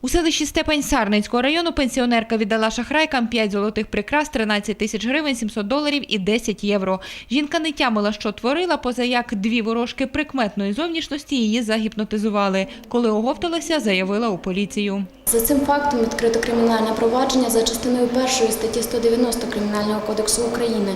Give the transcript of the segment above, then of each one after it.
У селищі Степань Сарницького району пенсіонерка віддала шахрайкам 5 золотих прикрас, 13 тисяч гривень, 700 доларів і 10 євро. Жінка не тямила, що творила, поза як дві ворожки прикметної зовнішності її загіпнотизували. Коли оговталася, заявила у поліцію. За цим фактом відкрито кримінальне провадження за частиною першої статті 190 Кримінального кодексу України.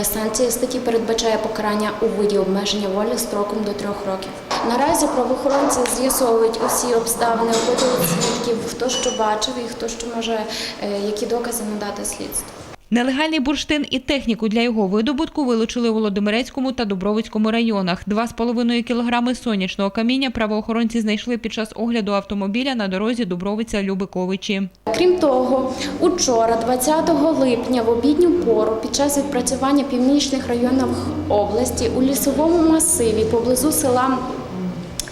Е, Санкція статті передбачає покарання у виді обмеження волі строком до трьох років. Наразі правоохоронці з'ясовують усі обставини, опитують свідків, хто що бачив і хто що може, е, які докази надати слідству. Нелегальний бурштин і техніку для його видобутку вилучили у Володимирецькому та Дубровицькому районах. Два з половиною кілограми сонячного каміння правоохоронці знайшли під час огляду автомобіля на дорозі Дубровиця-Любиковичі. Крім того, учора, 20 липня, в обідню пору, під час відпрацювання північних районів області у лісовому масиві поблизу села.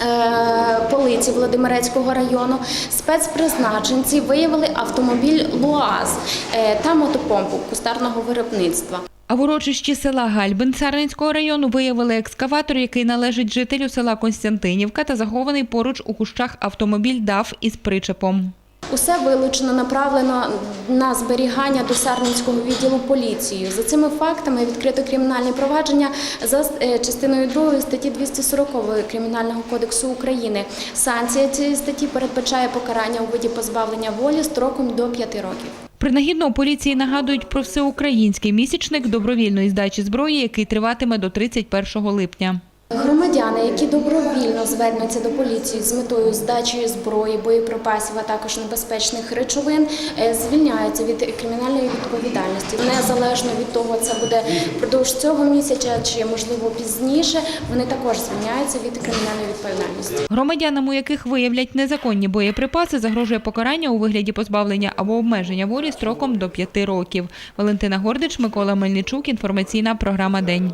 Е, Полиці Володимирецького району спецпризначенці виявили автомобіль ЛУАЗ е, та мотопомпу кустарного виробництва. А в урочищі села Гальбин Сарненського району виявили екскаватор, який належить жителю села Константинівка та захований поруч у кущах автомобіль дав із причепом. Усе вилучено направлено на зберігання до Сарненського відділу поліції. За цими фактами відкрито кримінальне провадження за е, частиною 2 статті 240 Кримінального кодексу України. Санкція цієї статті передбачає покарання у виді позбавлення волі строком до 5 років. Принагідно у поліції нагадують про всеукраїнський місячник добровільної здачі зброї, який триватиме до 31 липня. Громадяни, які добровільно звернуться до поліції з метою здачі зброї, боєприпасів, а також небезпечних речовин, е, звільняються від кримінальної відповідальності. Незалежно від того, це буде впродовж цього місяця чи можливо пізніше. Вони також звільняються від кримінальної відповідальності. Громадянам, у яких виявлять незаконні боєприпаси, загрожує покарання у вигляді позбавлення або обмеження волі строком до 5 років. Валентина Гордич, Микола Мельничук. Інформаційна програма День.